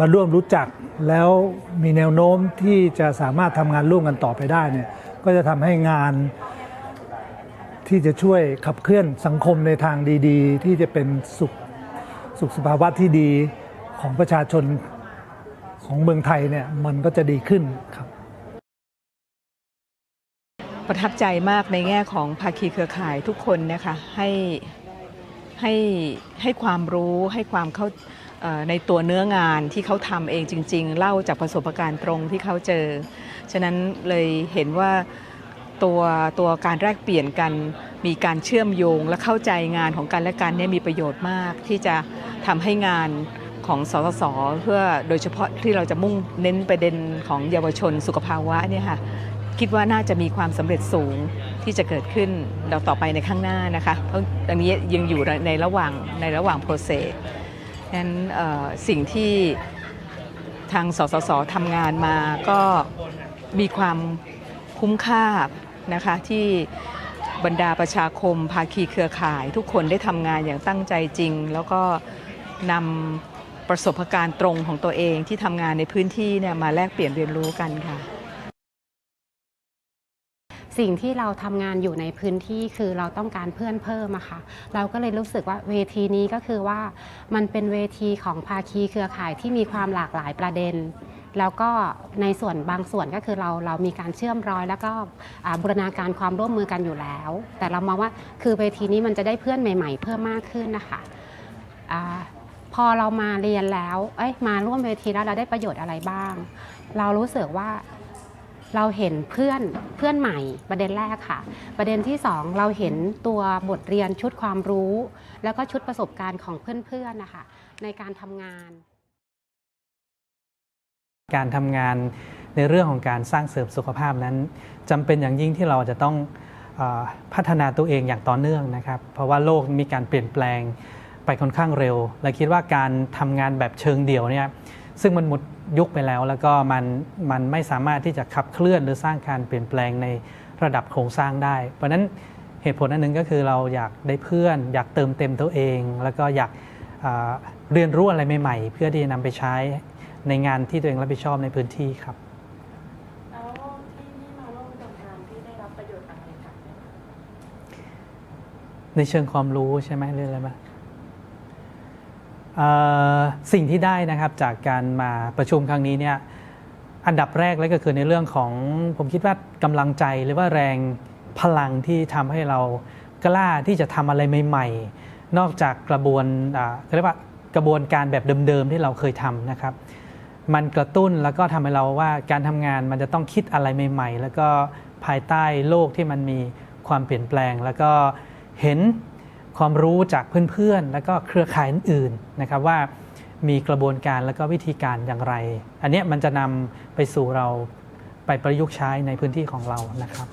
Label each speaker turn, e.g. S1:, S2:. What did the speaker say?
S1: มาร่วมรู้จักแล้วมีแนวโน้มที่จะสามารถทำงานร่วมกันต่อไปได้เนี่ยก็จะทำให้งานที่จะช่วยขับเคลื่อนสังคมในทางดี ๆ ที่จะเป็นสุขสุขสภาวะที่ดีของประชาชนของเมืองไทยเนี่ยมันก็จะดีขึ้นครับ
S2: ประทับใจมากในแง่ของภาคีเครือข่ายทุกคนนะคะให้ให้ให้ความรู้ให้ความเข้า ในตัวเนื้องานที่เขาทำเองจริง ๆ เล่าจากประสบการณ์ตรงที่เขาเจอ ฉะนั้นเลยเห็นว่าตัวตัวการแลกเปลี่ยนกันมีการเชื่อมโยงและเข้าใจงานของกันและกันเนี่ยมีประโยชน์มาก ที่จะทำให้งานของสสสเพื่อโดยเฉพาะที่เราจะมุ่งเน้นประเด็นของเยาวชนสุขภาวะเนี่ยค่ะคิดว่าน่าจะมีความสำเร็จสูงที่จะเกิดขึ้นเราต่อไปในข้างหน้านะคะเพราะอันนี้ยังอยู่ในระหว่างในระหว่าง process นั้นเอ่อสิ่งที่ทางสสสทำงานมาก็มีความคุ้มค่านะคะที่บรรดาประชาคม ภาคีเครือข่าย ทุกคนได้ทำงานอย่างตั้งใจจริง แล้วก็นำประสบการณ์ตรงของตัวเองที่ทำงานในพื้นที่เนี่ยมาแลกเปลี่ยนเรียนรู้กันค่ะ
S3: สิ่งที่เราทำงานอยู่ในพื้นที่คือเราต้องการเพื่อนเพิ่มอะค่ะเราก็เลยรู้สึกว่าเวทีนี้ก็คือว่ามันเป็นเวทีของภาคีเครือข่ายที่มีความหลากหลายประเด็น แล้วก็ในส่วนบางส่วนก็คือเราเรามีการเชื่อมร้อย แล้วก็บูรณาการความร่วมมือกันอยู่แล้ว แต่เรามองว่าคือเวทีนี้มันจะได้เพื่อนใหม่ ๆ เพิ่มมากขึ้นนะคะอาพอเรามาเรียนแล้ว เอ้ย มาร่วมเวทีแล้วเราได้ประโยชน์อะไรบ้าง เรารู้สึกว่า เราเห็นเพื่อนเพื่อนใหม่ประเด็นแรกค่ะ ประเด็นที่สองเราเห็นตัวบทเรียนชุดความรู้ แล้วก็ชุดประสบการณ์ของเพื่อนๆนะคะในการทำงาน
S4: การทำงานในเรื่องของการสร้างเสริมสุขภาพนั้นจำเป็นอย่างยิ่งที่เราจะต้องอพัฒนาตัวเองอย่างต่อเนื่องนะครับ เพราะว่าโลกมีการเปลี่ยนแปลงไปค่อนข้างเร็ว และคิดว่าการทำงานแบบเชิงเดี่ยวเนี่ย ซึ่งมันหมดยุคไปแล้ว แล้วก็มันมันไม่สามารถที่จะขับเคลื่อนหรือสร้างการเปลี่ยนแปลงในระดับโครงสร้างได้ เพราะฉะนั้นเหตุผลอันหนึ่งก็คือเราอยากได้เพื่อน อยากเติมเต็มตัวเอง แล้วก็อยากเอ่อเรียนรู้อะไรใหม่ๆ เพื่อที่จะนำไปใช้ในงานที่ตัวเองรับผิดชอบในพื้นที่ครับ
S5: แล้วที่นี่มาร่วมโครงการที่ได้รับประโยชน์อะไรจาก
S4: ในเชิงความรู้ใช่ไหมเรื่องอะไรบ้างเอ่อ สิ่งที่ได้นะครับจากการมาประชุมครั้งนี้เนี่ยอันดับแรกเลยก็คือในเรื่องของผมคิดว่ากำลังใจหรือว่าแรงพลังที่ทำให้เรากล้าที่จะทำอะไรใหม่ ๆ นอกจากกระบวนอ่าเขาเรียกว่ากระบวนการแบบเดิมๆที่เราเคยทำนะครับ มันกระตุ้นแล้วก็ทำให้เราว่าการทำงานมันจะต้องคิดอะไรใหม่ ๆ แล้วก็ภายใต้โลกที่มันมีความเปลี่ยนแปลง แล้วก็เห็น ความรู้จากเพื่อนๆ แล้วก็เครือข่ายอื่นๆนะครับว่ามีกระบวนการแล้วก็วิธีการอย่างไร อันนี้มันจะนำไปสู่เราไปประยุกต์ใช้ในพื้นที่ของเรานะครับ